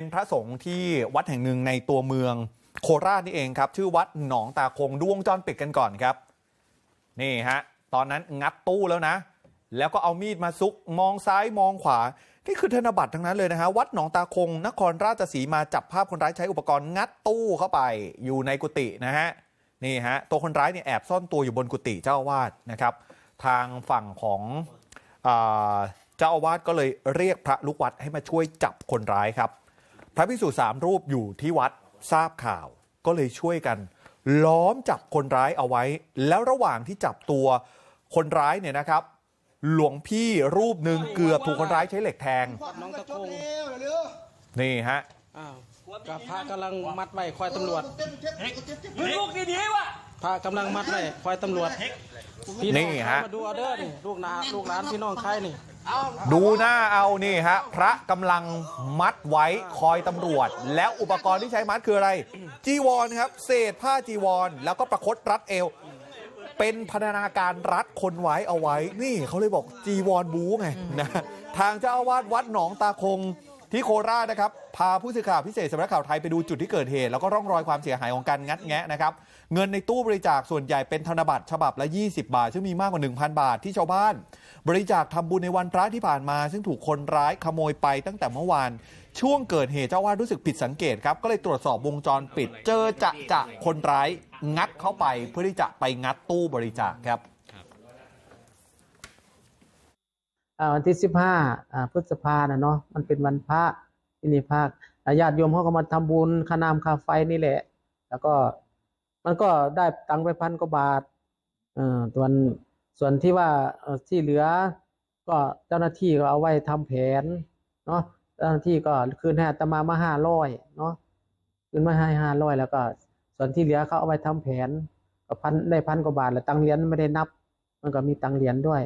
เป็นพระสงฆ์ที่วัดแห่งหนึ่งในตัวเมืองโคราชนี่เองครับ ชื่อวัดหนองตาคงดูวงจรปิดกันก่อนครับ นี่ฮะ ตอนนั้นงัดตู้แล้วนะ แล้วก็เอามีดมาซุกมองซ้ายมองขวา นี่คือธนบัตรทั้งนั้นเลยนะฮะ วัดหนองตาคง นครราชสีมาจับภาพคนร้ายใช้อุปกรณ์งัดตู้เข้าไปอยู่ในกุฏินะฮะนี่ฮะตัวคนร้ายเนี่ยแอบซ่อนตัวอยู่บนกุฏิเจ้าอาวาสนะครับ ทางฝั่งของเจ้าอาวาสก็เลยเรียกพระลูกวัดให้มาช่วยจับคนร้ายครับ พระภิกษุสามรูปอยู่ที่วัดทราบข่าวก็เลยช่วยกัน ล้อมจับคนร้ายเอาไว้ แล้วระหว่างที่จับตัวคนร้ายเนี่ยนะครับ หลวงพี่รูปหนึ่งเกือบถูกคนร้ายใช้เหล็กแทง น้องตะคงนี่ฮะอ้าวกับพระกำลังมัดไว้คอยตำรวจมึงลูกดีๆวะพระกำลังมัดไว้คอยตำรวจพี่น้องนี่ฮะ มาดูออเดอร์นี่ลูกนาลูกหลานพี่น้องใครนี่ ดูหน้าเอานี่ฮะพระกำลังมัดไว้คอยตำรวจ แล้วอุปกรณ์ที่ใช้มัดคืออะไร จีวรครับ เศษผ้าจีวร แล้วก็ประคตรัดเอว เป็นพนานาการรัดคนไว้เอาไว้ นี่เขาเลยบอกจีวรบูไงนะทางเจ้าอาวาสวัดหนองตาคง ที่โคราชนะครับพาผู้สื่อข่าวพิเศษสำนักข่าวไทยไปดูจุดที่เกิดเหตุ แล้วก็ร่องรอยความเสียหายของการงัดแงะนะครับเงินในตู้บริจาคส่วนใหญ่เป็นธนบัตรฉบับละ 20 บาท ซึ่งมีมากกว่า 1,000 บาทที่ชาวบ้าน บริจาคทำบุญในวันพระที่ผ่านมา ซึ่งถูกคนร้ายขโมยไปตั้งแต่เมื่อวาน ช่วงเกิดเหตุเจ้าวาสรู้สึกผิดสังเกตครับก็เลยตรวจสอบวงจรปิด เจอจะจะคนร้ายงัดเข้าไปเพื่อที่จะไปงัดตู้บริจาคครับ อ่า วันที่สิบห้าพฤษภาเนาะมันเป็นวันพระที่นี่ภาคญาติโยมเขาก็มาทำบุญค่าน้ำค่าไฟนี่แหละ แล้วก็มันก็ได้ตังค์ไปพันกว่าบาทเออส่วนส่วนที่ว่าที่เหลือ ก็เจ้าหน้าที่ก็เอาไว้ทำแผนเนาะเจ้าหน้าที่ก็คืนให้ตมามาห้าร้อยเนาะคืนมาให้ห้าร้อยแล้วก็ ส่วนที่เหลือเขาเอาไว้ทำแผนก็พันได้พันกว่าบาทแล้วตังค์เหรียญไม่ได้นับ มันก็มีตังค์เหรียญด้วย